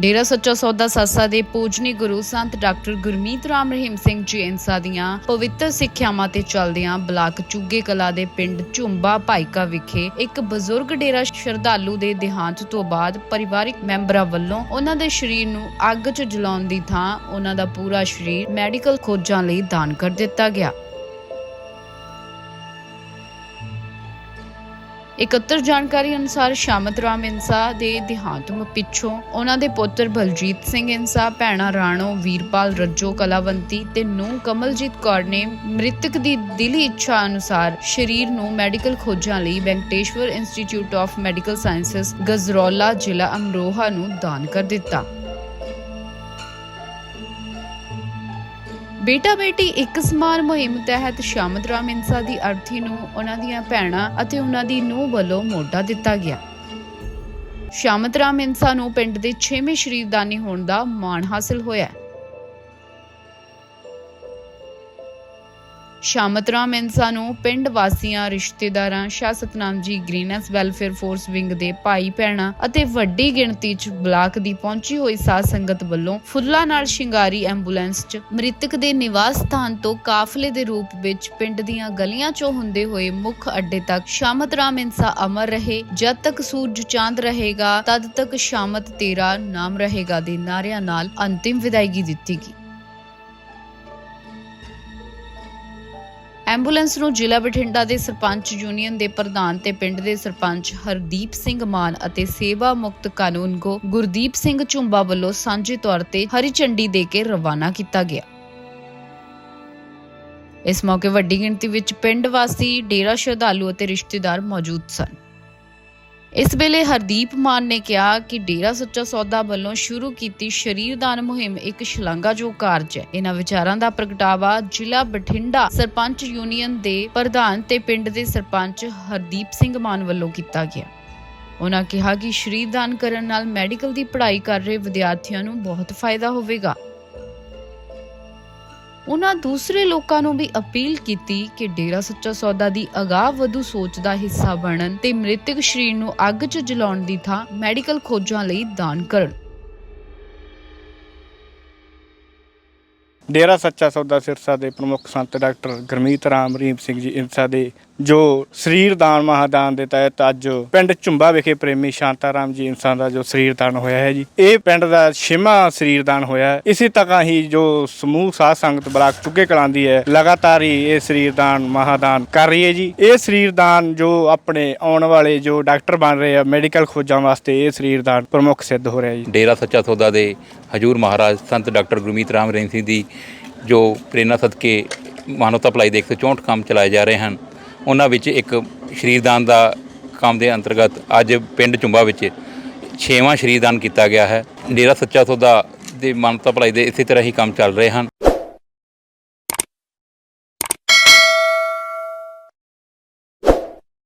ਡੇਰਾ ਸੱਚਾ ਸੌਦਾ ਸਾਸਾ ਦੇ ਪੂਜਨੀ ਗੁਰੂ ਸੰਤ ਡਾਕਟਰ ਗੁਰਮੀਤ ਰਾਮ ਰਹੀਮ ਸਿੰਘ ਜੀ ਇੰਸਾ ਦੀਆਂ ਪਵਿੱਤਰ ਸਿੱਖਿਆਵਾਂ ਤੇ ਚੱਲਦਿਆਂ ਬਲਾਕ ਚੁੱਗੇ ਕਲਾ ਦੇ ਪਿੰਡ ਝੁੰਬਾ ਭਾਈਕਾ ਵਿਖੇ ਇੱਕ ਬਜ਼ੁਰਗ ਡੇਰਾ ਸ਼ਰਧਾਲੂ ਦੇ ਦੇਹਾਂਤ ਤੋਂ ਬਾਅਦ ਪਰਿਵਾਰਿਕ ਮੈਂਬਰਾਂ ਵੱਲੋਂ ਉਹਨਾਂ ਦੇ ਸਰੀਰ ਨੂੰ ਅੱਗ 'ਚ ਜਲਾਉਣ ਦੀ ਥਾਂ ਉਹਨਾਂ ਦਾ ਪੂਰਾ ਸਰੀਰ ਮੈਡੀਕਲ ਖੋਜਾਂ ਲਈ ਦਾਨ ਕਰ ਦਿੱਤਾ ਗਿਆ। ਇਕੱਤਰ ਜਾਣਕਾਰੀ ਅਨੁਸਾਰ ਸ਼ਾਮਤ ਰਾਮ ਇੰਸਾ ਦੇ ਦੇਹਾਂਤ ਪਿੱਛੋਂ ਉਹਨਾਂ ਦੇ ਪੁੱਤਰ ਬਲਜੀਤ ਸਿੰਘ ਇੰਸਾ ਭੈਣਾ ਰਾਣੋ ਵੀਰਪਾਲ ਰੱਜੋ ਕਲਾਵੰਤੀ ਤੇ ਨੂੰ ਕਮਲਜੀਤ ਕੌਰ ਨੇ ਮ੍ਰਿਤਕ ਦੀ ਦਿਲੀ ਇੱਛਾ ਅਨੁਸਾਰ ਸਰੀਰ ਨੂੰ ਮੈਡੀਕਲ ਖੋਜਾਂ ਲਈ Venkateshwar institute of medical sciences Gajraula ਜ਼ਿਲ੍ਹਾ ਅਮਰੋਹਾ ਨੂੰ ਦਾਨ ਕਰ ਦਿੱਤਾ। ਬੇਟਾ ਬੇਟੀ ਇੱਕ ਸਮਾਨ ਮੁਹਿੰਮ ਤਹਿਤ ਸ਼ਾਮਤ ਰਾਮ ਇੰਸਾ ਦੀ ਅਰਥੀ ਨੂੰ ਉਹਨਾਂ ਦੀਆਂ ਭੈਣਾਂ ਅਤੇ ਉਹਨਾਂ ਦੀ ਨੂੰਹ ਵੱਲੋਂ ਮੋਢਾ ਦਿੱਤਾ ਗਿਆ। ਸ਼ਾਮਤ ਰਾਮ ਇੰਸਾ ਨੂੰ ਪਿੰਡ ਦੇ 6ਵੇਂ ਸ਼ਰੀਰਦਾਨੀ ਹੋਣ ਦਾ ਮਾਣ ਹਾਸਲ ਹੋਇਆ। ਹੈ। ਸ਼ਾਮਤ ਰਾਮ ਇੰਸਾ ਨੂੰ ਪਿੰਡ ਵਾਸੀਆਂ, ਰਿਸ਼ਤੇਦਾਰਾਂ, ਸ਼ਾਹ ਸਤਨਾਮ ਜੀ ਗ੍ਰੀਨੈਸ ਵੈਲਫੇਅਰ ਫੋਰਸ ਵਿੰਗ ਦੇ ਭਾਈ ਭੈਣਾਂ ਅਤੇ ਵੱਡੀ ਗਿਣਤੀ 'ਚ ਬਲਾਕ ਦੀ ਪਹੁੰਚੀ ਹੋਈ ਸਾਧ ਸੰਗਤ ਵੱਲੋਂ ਫੁੱਲਾਂ ਨਾਲ ਸ਼ਿੰਗਾਰੀ ਐਂਬੂਲੈਂਸ 'ਚ ਮ੍ਰਿਤਕ ਦੇ ਨਿਵਾਸ ਸਥਾਨ ਤੋਂ ਕਾਫਲੇ ਦੇ ਰੂਪ ਵਿੱਚ ਪਿੰਡ ਦੀਆਂ ਗਲੀਆਂ 'ਚੋਂ ਹੁੰਦੇ ਹੋਏ ਮੁੱਖ ਅੱਡੇ ਤੱਕ ਸ਼ਾਮਤ ਰਾਮ ਇੰਸਾ ਅਮਰ ਰਹੇ ਜਦ ਤੱਕ ਸੂਰਜ ਚਾਂਦ ਰਹੇਗਾ, ਤਦ ਤੱਕ ਸ਼ਾਮਤ ਤੇਰਾ ਨਾਮ ਰਹੇਗਾ ਦੇ ਨਾਰਿਆਂ ਨਾਲ ਅੰਤਿਮ ਵਿਦਾਇਗੀ ਦਿੱਤੀ ਗਈ ਐਂਬੂਲੈਂਸ ਨੂੰ ਜ਼ਿਲ੍ਹਾ ਬਠਿੰਡਾ ਦੇ ਸਰਪੰਚ ਯੂਨੀਅਨ ਦੇ ਪ੍ਰਧਾਨ ਤੇ ਪਿੰਡ ਦੇ ਸਰਪੰਚ ਹਰਦੀਪ ਸਿੰਘ ਮਾਨ ਅਤੇ ਸੇਵਾ ਮੁਕਤ ਕਾਨੂੰਨਗੋ ਗੁਰਦੀਪ ਸਿੰਘ ਝੁੰਬਾ ਵੱਲੋਂ ਸਾਂਝੇ ਤੌਰ ਤੇ ਹਰੀ ਝੰਡੀ ਦੇ ਕੇ ਰਵਾਨਾ ਕੀਤਾ ਗਿਆ। ਇਸ ਮੌਕੇ ਵੱਡੀ ਗਿਣਤੀ ਵਿੱਚ ਪਿੰਡ ਵਾਸੀ, ਡੇਰਾ ਸ਼ਰਧਾਲੂ ਅਤੇ ਰਿਸ਼ਤੇਦਾਰ ਮੌਜੂਦ ਸਨ। ਇਸ ਵੇਲੇ ਹਰਦੀਪ ਮਾਨ ਨੇ ਕਿਹਾ ਕਿ ਡੇਰਾ ਸੱਚਾ ਸੌਦਾ ਵੱਲੋਂ ਸ਼ੁਰੂ ਕੀਤੀ ਸ਼ਰੀਰਦਾਨ ਮੁਹਿੰਮ ਇੱਕ ਸ਼ਲਾਘਾਯੋਗ ਕਾਰਜ ਹੈ। ਇਹਨਾਂ ਵਿਚਾਰਾਂ ਦਾ ਪ੍ਰਗਟਾਵਾ ਜ਼ਿਲ੍ਹਾ ਬਠਿੰਡਾ ਸਰਪੰਚ ਯੂਨੀਅਨ ਦੇ ਪ੍ਰਧਾਨ ਤੇ ਪਿੰਡ ਦੇ ਸਰਪੰਚ ਹਰਦੀਪ ਸਿੰਘ ਮਾਨ ਵੱਲੋਂ ਕੀਤਾ ਗਿਆ। ਉਹਨਾਂ ਕਿਹਾ ਕਿ ਸ਼ਰੀਰਦਾਨ ਕਰਨ ਨਾਲ ਮੈਡੀਕਲ ਦੀ ਪੜ੍ਹਾਈ ਕਰ ਰਹੇ ਵਿਦਿਆਰਥੀਆਂ ਨੂੰ ਬਹੁਤ ਫਾਇਦਾ ਹੋਵੇਗਾ। ਉਹਨਾਂ ਦੂਸਰੇ ਲੋਕਾਂ ਨੂੰ ਵੀ ਅਪੀਲ ਕੀਤੀ ਕਿ ਡੇਰਾ ਸੱਚਾ ਸੌਦਾ ਦੀ ਅਗਾਹ ਵਧੂ ਸੋਚ ਦਾ ਹਿੱਸਾ ਬਣਨ ਤੇ ਮ੍ਰਿਤਕ ਸਰੀਰ ਨੂੰ ਅੱਗ 'ਚ ਜਲਾਉਣ ਦੀ ਥਾਂ ਮੈਡੀਕਲ ਖੋਜਾਂ ਲਈ ਦਾਨ ਕਰਨ। ਡੇਰਾ ਸੱਚਾ ਸੌਦਾ ਸਿਰਸਾ ਦੇ ਪ੍ਰਮੁੱਖ ਸੰਤ ਡਾਕਟਰ ਗੁਰਮੀਤ ਰਾਮ ਰਹੀਮ ਸਿੰਘ ਜੀ ਇੰਸਾ ਦੇ ਜੋ ਸਰੀਰ ਦਾਨ ਮਹਾਦਾਨ ਦੇ ਤਹਿਤ ਅੱਜ ਪਿੰਡ ਝੁੰਬਾ ਵਿਖੇ ਪ੍ਰੇਮੀ ਸ਼ਾਂਤਾਰਾਮ ਜੀ ਇੰਸਾ ਦਾ ਜੋ ਸਰੀਰ ਦਾਨ ਹੋਇਆ ਹੈ ਜੀ, ਇਹ ਪਿੰਡ ਦਾ ਛੇਵਾਂ ਸਰੀਰ ਦਾਨ ਹੋਇਆ ਹੈ। ਇਸੇ ਤਰ੍ਹਾਂ ਹੀ ਜੋ ਸਮੂਹ ਸਾਧ ਸੰਗਤ ਬਲਾਕ ਟੁੱਗੇ ਕਲਾਂਦੀ ਹੈ, ਲਗਾਤਾਰ ਹੀ ਇਹ ਸਰੀਰ ਦਾਨ ਮਹਾਦਾਨ ਕਰ ਰਹੀ ਹੈ ਜੀ। ਇਹ ਸਰੀਰ ਦਾਨ ਜੋ ਆਪਣੇ ਆਉਣ ਵਾਲੇ ਜੋ ਡਾਕਟਰ ਬਣ ਰਹੇ ਆ, ਮੈਡੀਕਲ ਖੋਜਾਂ ਵਾਸਤੇ ਇਹ ਸਰੀਰ ਦਾਨ ਪ੍ਰਮੁੱਖ ਸਿੱਧ ਹੋ ਰਿਹਾ ਜੀ। ਡੇਰਾ ਸੱਚਾ ਸੌਦਾ ਦੇ ਹਜੂਰ ਮਹਾਰਾਜ ਸੰਤ ਡਾਕਟਰ ਗੁਰਮੀਤ ਰਾਮ ਰਹੀਮ ਸਿੰਘ ਦੀ ਜੋ ਪ੍ਰੇਰਨਾ ਸਦਕੇ ਮਾਨਵਤਾ ਭਲਾਈ ਦੇ 164 ਕੰਮ ਚਲਾਏ ਜਾ ਰਹੇ ਹਨ ਉਹਨਾਂ ਵਿੱਚ ਇੱਕ ਸ਼ਰੀਰਦਾਨ ਦਾ ਕੰਮ ਦੇ ਅੰਤਰਗਤ ਅੱਜ ਪਿੰਡ ਚੁੰਬਾ ਵਿੱਚ ਛੇਵਾਂ ਸ਼ਰੀਰਦਾਨ ਕੀਤਾ ਗਿਆ ਹੈ। ਡੇਰਾ ਸੱਚਾ ਸੌਦਾ ਦੇ ਮਾਨਤਾ ਭਲਾਈ ਦੇ ਇਸੇ ਤਰ੍ਹਾਂ ਹੀ ਕੰਮ ਚੱਲ ਰਹੇ ਹਨ।